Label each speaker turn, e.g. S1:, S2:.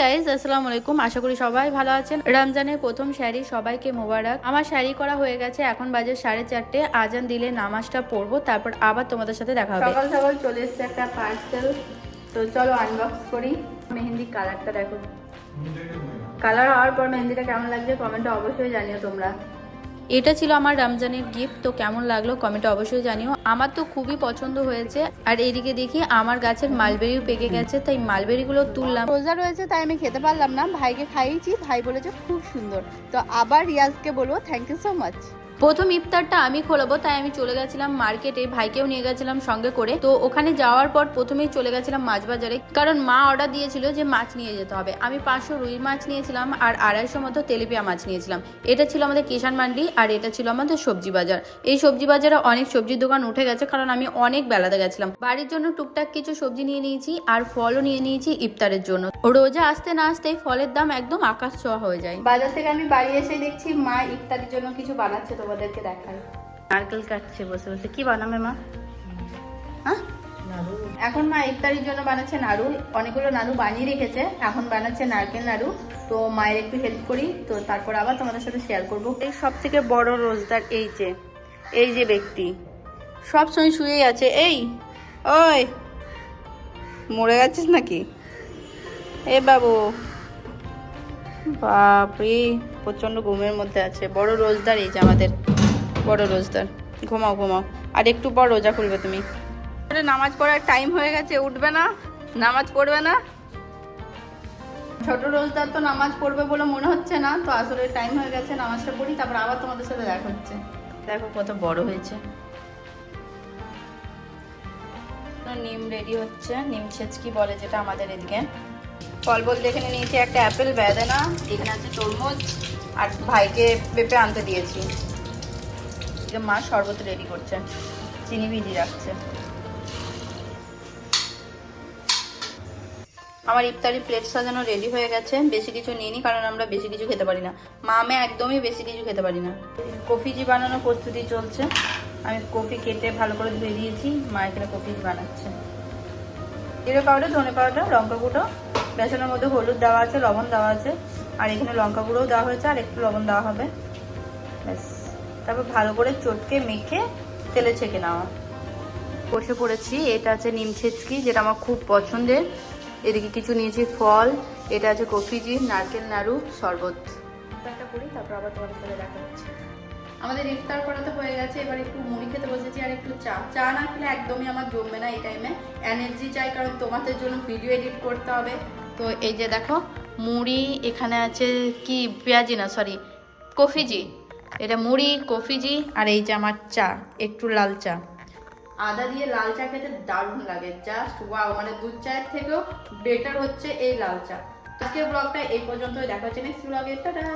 S1: Guys আসসালামু আলাইকুম আশা করি সবাই ভালো আছেন। রমজানের প্রথম শাড়ি সবাইকে মোবারক। আমার শাড়ি করা হয়ে গেছে এখন বাজে সাড়ে চারটে। আজান দিলে নামাজটা পড়ব তারপর আবার তোমাদের সাথে দেখা হবে। সকাল সকাল চলে এসছে একটা পার্সেল তো চলো আনবক্স করি। মেহেন্দি কালারটা দেখো। কালার হওয়ার পর মেহেন্দিটা কেমন লাগছে কমেন্টে অবশ্যই জানিও তোমরা। এটা ছিল আমার রমজানের গিফট তো কেমন লাগল কমেন্টে অবশ্যই জানিও। আমার তো খুবই পছন্দ হয়েছে, আর এদিকে দেখি আমার গাছের মালবেরিও পেকে গেছে, তাই মালবেরিগুলো তুললাম।
S2: রোজা রয়েছে, তাই আমি খেতে পারলাম না। ভাইকে খাইয়েছি, ভাই বলেছে খুব সুন্দর। তো আবার রিয়াজকে বলব থ্যাংক ইউ সো মাচ
S1: প্রথম ইফতারটা আমি খোলাবো, তাই আমি চলে গেছিলাম মার্কেটে, ভাইকেও নিয়ে গেছিলাম সঙ্গে করে। তো ওখানে যাওয়ার পর প্রথমেই চলে গেছিলাম মাছ বাজারে কারণ মা অর্ডার দিয়েছিল যে মাছ নিয়ে যেতে হবে। আমি পাঁচশো রুই মাছ নিয়েছিলাম আর আড়াইশো মতো তেলেপিয়া মাছ নিয়েছিলাম। এটা ছিল আমাদের কিষান মান্ডি আর এটা ছিল আমাদের সবজি বাজার। এই সবজি বাজারে অনেক সবজির দোকান উঠে গেছে, কারণ আমি অনেক বেলাতে গেছিলাম। বাড়ির জন্য টুকটাক কিছু সবজি নিয়ে নিয়েছি আর ফলও নিয়ে নিয়েছি ইফতারের জন্য। রোজা আসতে না আসতেই ফলের দাম একদম আকাশ ছোঁয়া হয়ে যায়।
S2: বাজার থেকে আমি বাড়ি এসে দেখছি মা ইফতারির জন্য কিছু বানাচ্ছে তোমাদেরকে দেখাই।
S1: নারকেল কাটছে বসে বসে। কি বানাবে মা?
S2: হ্যাঁ? এখন মা ইফতারির জন্য বানাচ্ছে নাড়ু। অনেকগুলো নাড়ু বানিয়ে রেখেছে। এখন বানাচ্ছে নারকেল নাড়ু। তো মায়ের একটু হেল্প করি। তো তারপর আবার তোমাদের সাথে শেয়ার করব।
S1: এই সব থেকে বড় রোজদার এই যে এই যে ব্যক্তি। সব সময় শুয়েই আছে। এই ওই মরে গেছিস নাকি? এ বাবু। বাপরে প্রচণ্ড ঘুমের মধ্যে আছে। বড় রোজদার এই যে আমাদের। বড় রোজদার। ঘুমাও ঘুমাও। আর একটু পর রোজা খুলবে তুমি। নামাজ পড়ার টাইম হয়ে গেছে, উঠবে না, নামাজ পড়বে না।
S2: ছোট রোজদার তো নামাজ পড়বে বলে মনে হচ্ছে না, তো আসলে টাইম হয়ে গেছে, নামাজটা পড়ি, তারপর আবার তোমাদের সাথে দেখা হচ্ছে।
S1: দেখো কত বড় হয়েছে। নিম রেডি হচ্ছে, নিম ছেচকি বলে যেটা আমাদের এদিকে। ফল বলতে এখানে নিয়েছি একটা অ্যাপেল, বেদানা, এখানে আছে তরমুজ আর ভাইকে পেঁপে আনতে দিয়েছি। মা শরবত রেডি করছে, চিনি ভিজি রাখছে। আমার ইফতারি প্লেট সাজানো রেডি হয়ে গেছে, বেশি কিছু নিইনি কারণ আমরা বেশি কিছু খেতে পারি না। মা, আমি একদমই বেশি কিছু খেতে পারি না। কফিজি বানানোর প্রস্তুতি চলছে, আমি কফি কেটে ভালো করে ধুয়ে দিয়েছি, মা এখানে কফিজি বানাচ্ছে। জিরে পাউডার, ধনে পাউডার, লঙ্কা গুঁড়ো বেসনের মধ্যে হলুদ দেওয়া আছে, লবণ দেওয়া আছে, আর এখানে লঙ্কা গুঁড়োও দেওয়া হয়েছে, আর একটু লবণ দেওয়া হবে। ব্যাস। তারপর ভালো করে চটকে মেখে তেলে ছেঁকে নেওয়া। বসে পড়েছি, এটা আছে নিম ছেচকি, যেটা আমার খুব পছন্দের। এদিকে কিছু নিয়েছি, ফল, এটা আছে কফিজি নারকেল, নাড়ু, শরবত। একটা করি, তারপর আবার তোমাদের সাথে দেখা হচ্ছে।
S2: আমাদের ইফতার করা তো হয়ে গেছে, এবার একটু মুড়ি খেতে বসেছি আর একটু চা। চা না খেলে একদমই আমার জমবে না এই টাইমে এনার্জি চাই, কারণ তোমাদের জন্য ভিডিও এডিট করতে হবে।
S1: তো এই যে দেখো, মুড়ি এখানে আছে কি, পেঁয়াজি না সরি কফিজি। এটা মুড়ি, কফিজি আর এই যে আমার চা, একটু লাল চা।
S2: আদা দিয়ে লাল চা খেতে দারুণ লাগে জাস্ট ওয়াও মানে দুধ চায়ের থেকেও বেটার হচ্ছে এই লাল চা। আজকের ব্লগটা এই পর্যন্তই, দেখা হচ্ছে নেক্সট ব্লগে টাটা!